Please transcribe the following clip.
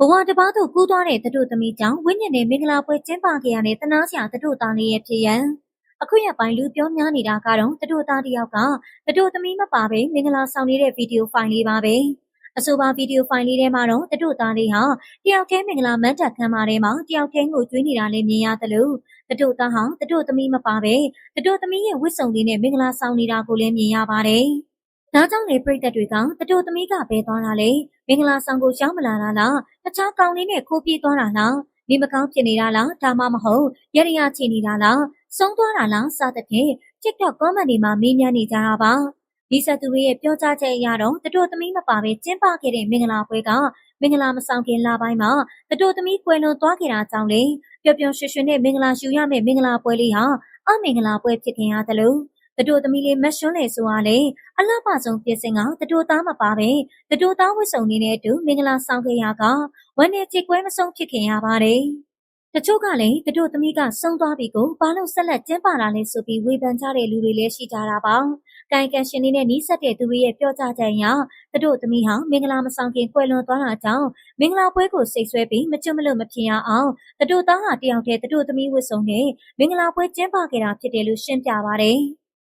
ဘဝတစ်ပါးသို့ကူးသွားတဲ့တတို့သမီးကြောင့်ဝိညာဉ်နဲ့မင်္ဂလာပွဲကျင်းပခဲ့ရတဲ့တနာစရာတတို့သားလေးရဲ့ဖြစ်ရန်အခုရပိုင်းလူပြောများနေတာကတော့တတို့သားတစ်ယောက်ကတတို့သမီးမပါပဲမင်္ဂလာဆောင်နေတဲ့ဗီဒီယိုဖိုင်လေးပါပဲအဆိုပါဗီဒီယိုဖိုင်လေးထဲမှာတော့တတို့သားလေးဟာတယောက်တည်းမင်္ဂလာမန်းတက်ခမ်းမထဲမှာတယောက်တည်းငိုကြွေးနေတာလည်းမြင်ရသလိုတတို့သားဟာတတို့သမီးမပါပဲတတို့သမီးရဲ့ဝတ်စုံလေးနဲ့မင်္ဂလာဆောင်နေတာကိုလည်းမြင်ရပါတယ် ဒါကြောင့်လေပြိတ္တတွေကတတို့သမီးကဘဲသွားတာလေမင်္ဂလာဆောင်ကိုရှောင်းမလာတာလားတခြားကောင်လေးနဲ့ခိုးပြေးသွားတာလားနေမကောင်းဖြစ်နေတာလားဒါမှမဟုတ်ရရရချီနေတာလားဆုံးသွားတာလားစသဖြင့် TikTok comment တွေမှာမေးမြန်းနေကြတာပါဒီဆက်သူတွေရဲ့ပြောကြားချက်အရတော့တတို့သမီးမပါဘဲကျင်းပခဲ့တဲ့မင်္ဂလာပွဲကမင်္ဂလာမဆောင်ခင်လပိုင်းမှာတတို့သမီးကွယ်လွန်သွားခဲ့တာကြောင့်လေပျော်ပျော်ရွှင်ရွှင်နဲ့မင်္ဂလာရှူရမယ့်မင်္ဂလာပွဲလေးဟာအမင်္ဂလာပွဲဖြစ်ခင်ရသလို တတို့သမီးလေးမတ်ရွှန်းလေဆိုရလေအလှပဆုံးပြင်စင်ကတတို့သားမပါပဲတတို့သားဝတ်စုံလေးနဲ့အတူမင်္ဂလာဆောင်ခဲ့ရကဝမ်းနဲ့ကြေကွဲမဆုံးဖြစ်ခင်ရပါတယ်။တချို့ကလည်းတတို့သမီးကဆုံးသွားပြီကိုဘာလို့ဆက်လက်ကျင်းပတာလဲဆိုပြီးဝေဖန်ကြတဲ့လူတွေလည်းရှိကြတာပါ။တိုင်ကန်ရှင်နေနဲ့နီးစပ်တဲ့သူတွေရဲ့ပြောကြားချက်အရတတို့သမီးဟာမင်္ဂလာမဆောင်ခင်ကွယ်လွန်သွားတာကြောင့်မင်္ဂလာပွဲကိုစိတ်ဆွဲပြီးမကျွတ်မလွတ်မဖြစ်ရအောင်တတို့သားဟာတယောက်တည်းတတို့သမီးဝတ်စုံနဲ့မင်္ဂလာပွဲကျင်းပခဲ့တာဖြစ်တယ်လို့ရှင်းပြပါတယ်။